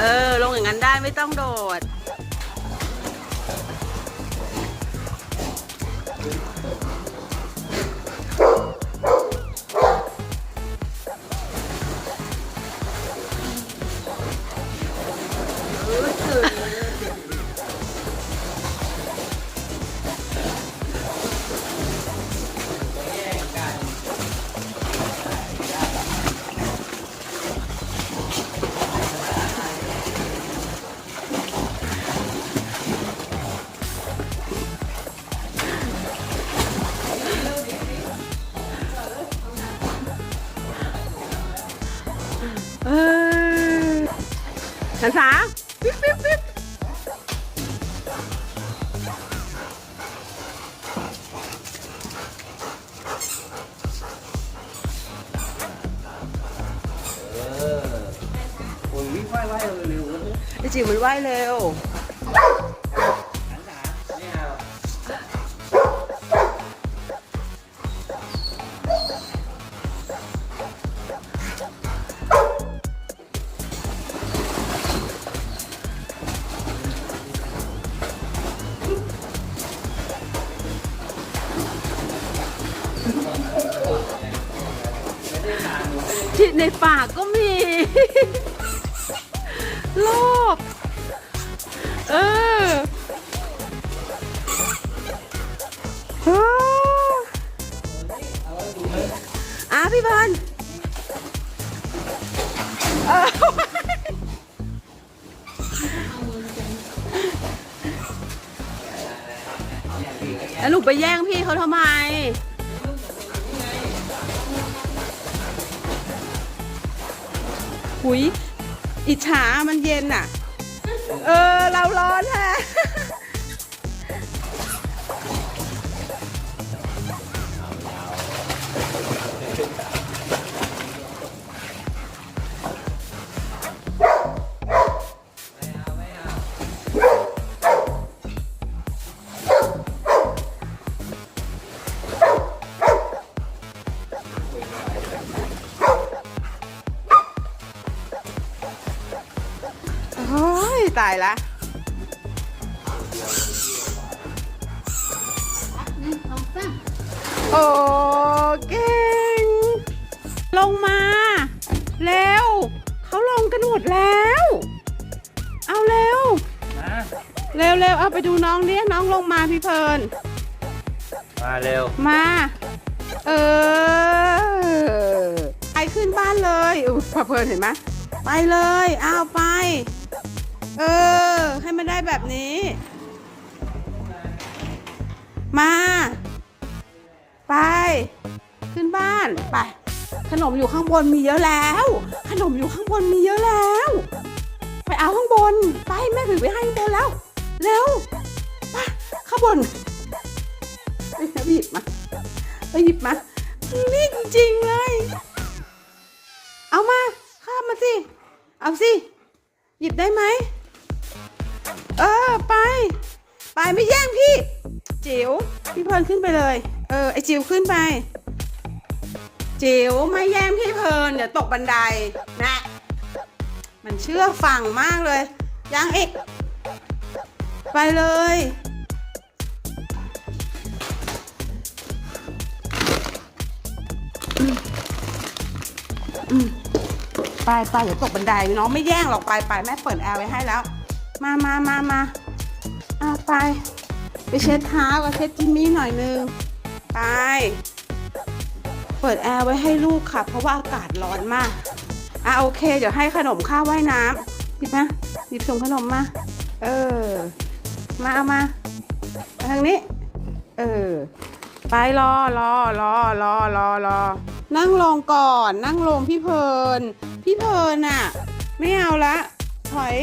เออ ลงอย่างนั้นได้ไม่ต้องโดด เออหันษาปิ๊บปิ๊บปิ๊บเออโอ้ยวิ่งว่ายว่ายเร็วๆแล้วไอจิ๋วมันว่ายเร็ว ในป่าก็มีโลกเออโอ้อะพี่บอลเออแล้วหนูไปแย่งพี่เขาทำไม หุยอิจฉามันเย็นอะ เออ เราร้อนฮะายละโอ้เก่ง ลงมาเร็วเขาลงกันหมดแล้ว เอาเร็วมาเร็วเร็วเอาไปดูน้องเรียกน้องลงมาพี่เพลิน มาเร็ว มา เออไปขึ้นบ้านเลยอุ้ยพอเพลินเห็นไหมไปเลย เอาไป เออ ให้มันได้แบบนี้ มา ไป ขึ้นบ้านไป ขนมอยู่ข้างบนมีเยอะแล้ว ขนมอยู่ข้างบนมีเยอะแล้ว ไปเอาข้างบน ไปแม่ถือไปให้ข้างบนแล้ว เร็วไปข้างบนไปหยิบมาไปหยิบมานี่จริงๆเลย เอามาข้ามมาสิ เอาสิ หยิบได้ไหม เออไป ไปไม่แย่งพี่ จิ๋วพี่เพลินขึ้นไปเลย เออไอจิ๋วขึ้นไป จิ๋วไม่แย่งพี่เพลินเดี๋ยวตกบันไดนะ มันเชื่อฟังมากเลยยังอีก ไปเลยไปไปเดี๋ยวตกบันไดน้องไม่แย่งหรอกไปไปแม่เปิดแอร์ไว้ให้แล้ว มามามามาอะไป ไปเช็ดเท้ากับเช็ดจิมมี่หน่อยนึง ไป เปิดแอร์ไว้ให้ลูกค่ะ เพราะว่าอากาศร้อนมาก อะโอเค เดี๋ยวให้ขนมข้าวว่ายน้ำหยิบมาหยิบส่งขนมมา เออ มาเอามาทางนี้ เออ ไปรอรอรอรอรอรอ นั่งลงก่อน นั่งลงพี่เพลิน พี่เพลินอะ ไม่เอาละ ถอย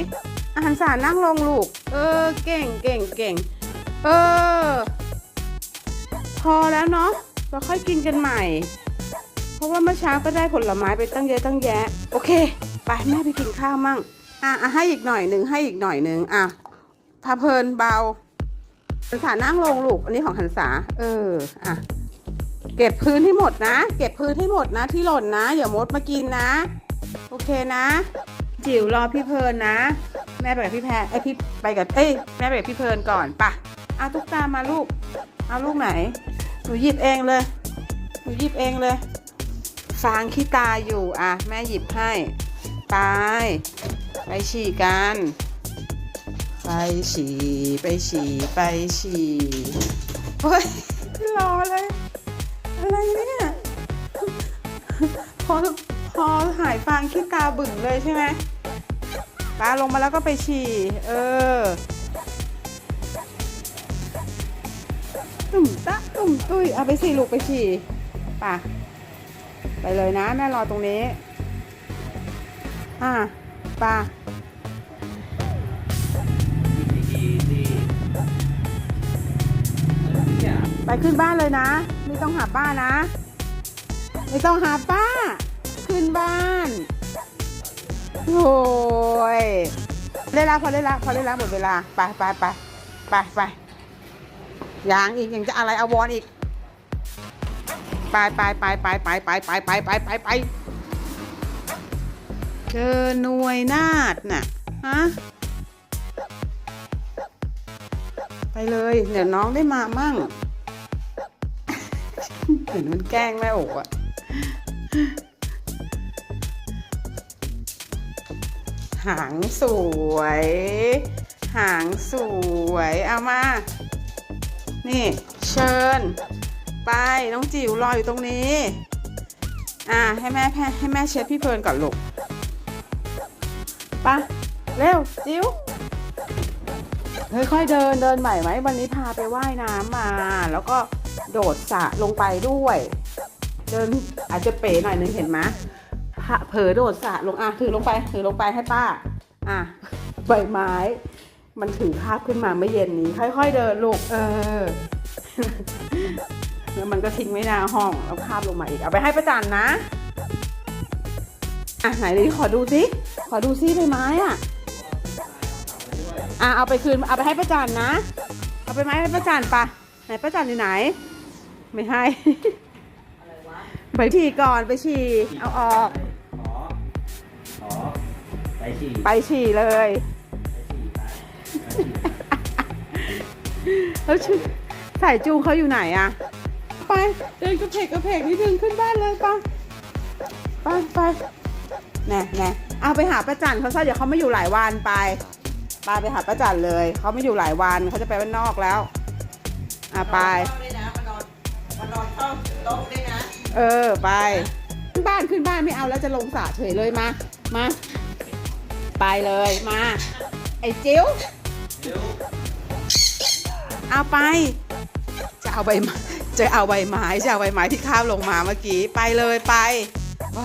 อาหารสารนั่งลงลูก เออ เก่งเก่งเก่ง เออ พอแล้วเนาะ เราค่อยกินกันใหม่ เพราะว่าเมื่อเช้าก็ได้ผลไม้ไปตั้งเยอะตั้งแยะ โอเค ไปแม่ไปกินข้าวมั่ง อะอะให้อีกหน่อยหนึ่งให้อีกหน่อยหนึ่งอะพาเพลินเบาหันษานั่งลงลูก อันนี้ของหันษา เออ อะ เก็บพื้นให้หมดนะ เก็บพื้นให้หมดนะ ที่หล่นนะ อย่ามดมากินนะ โอเคนะ จิ๋วรอพี่เพลินนะ แม่ไปกับพี่แพรไอยพี่ไปกับเอ้ยแม่ไปกับพี่เพลินก่อนปะเอาตุ๊กตามาลูก เอาลูกไหน หนูหยิบเองเลย หนูหยิบเองเลยฟางขี้ตาอยู่อะ แม่หยิบให้ไปไปฉี่กัน ไปฉี่ไปฉี่ไปฉี่เฮ้ยรอเลยอะไรเนี่ยพอพอหายฟางขี้ตาบึ่งเลยใช่ไหม ปลาลงมาแล้วก็ไปฉี่ เออ ตุ่มตะตุ่มตุ้ย เอาไปสิลูกไปฉี่ป่ะ ไปเลยนะ แม่รอตรงนี้ อะป่ะไปขึ้นบ้านเลยนะ ไม่ต้องหาป้านะ ไม่ต้องหาป้า ขึ้นบ้าน โอ้ยเล่นละพอเล่นละพอเล่นละหมดเวลา ไปไปไปไปไปยังอีกยังจะอะไรเอาวรอีก ไปไปไปไปไปไปไปไปไปไปไปเจอหน่วยนาดน่ะฮะไปเลยเดี๋ยวน้องได้มามั่งเห็นมันแกล้งแม่โอ๋อะ หางสวย หางสวย เอามา นี่ เชิญ ไป น้องจิ๋วรออยู่ตรงนี้ อ่า ให้แม่แพให้แม่เช็ดพี่เพลินก่อนลูกไปะเร็ว จิ๋วค่อยๆเดินเดินไหวไหมวันนี้พาไปว่ายน้ำมา แล้วก็โดดสระลงไปด้วย เดินอาจจะเป๋หน่อยนึงเห็นไหม เผลอโดดสะลงอะถือลงไปถือลงไปให้ป้า อะใบไม้ มันถือคาบขึ้นมาเมื่อเย็นนี้ ค่อย ๆ เดินลูกเออแล้วมันก็ทิ้งไว้หน้าห้องแล้วคาบลงมาอีกเอาไปให้ประจันนะอะไหนดิขอดูสิขอดูซิใบไม้อะอะเอาไปคืนเอาไปให้ประจันนะ เอาไปไหมให้ประจันปะไหนประจันอยู่ไหน ไม่ให้ไปฉี่ก่อนไปฉี่เอาออก ฉี่ไปฉี่เลยไปฉี่ไปแล้วชื่อสายจูงเขาอยู่ไหนอะไป เดินกระเพกกระเพกนิดนึงขึ้นบ้านเลยปะไปไปแน่แน่เอาไปหาประจันเขาซะเดี๋ยวเขาไม่อยู่หลายวันไปไปไปหาประจันเลยเขาไม่อยู่หลายวันเขาจะไปบ้านนอกแล้วอะไป เออไป ขึ้นบ้านขึ้นบ้านไม่เอาแล้วจะลงสระเฉยเลยมา มา ไปเลยมา ไอ้จิ๋วเอาไป จะเอาใบจะเอาใบไม้จะเอาใบไม้ที่ข้าวลงมาเมื่อกี้ ไปเลยไปไป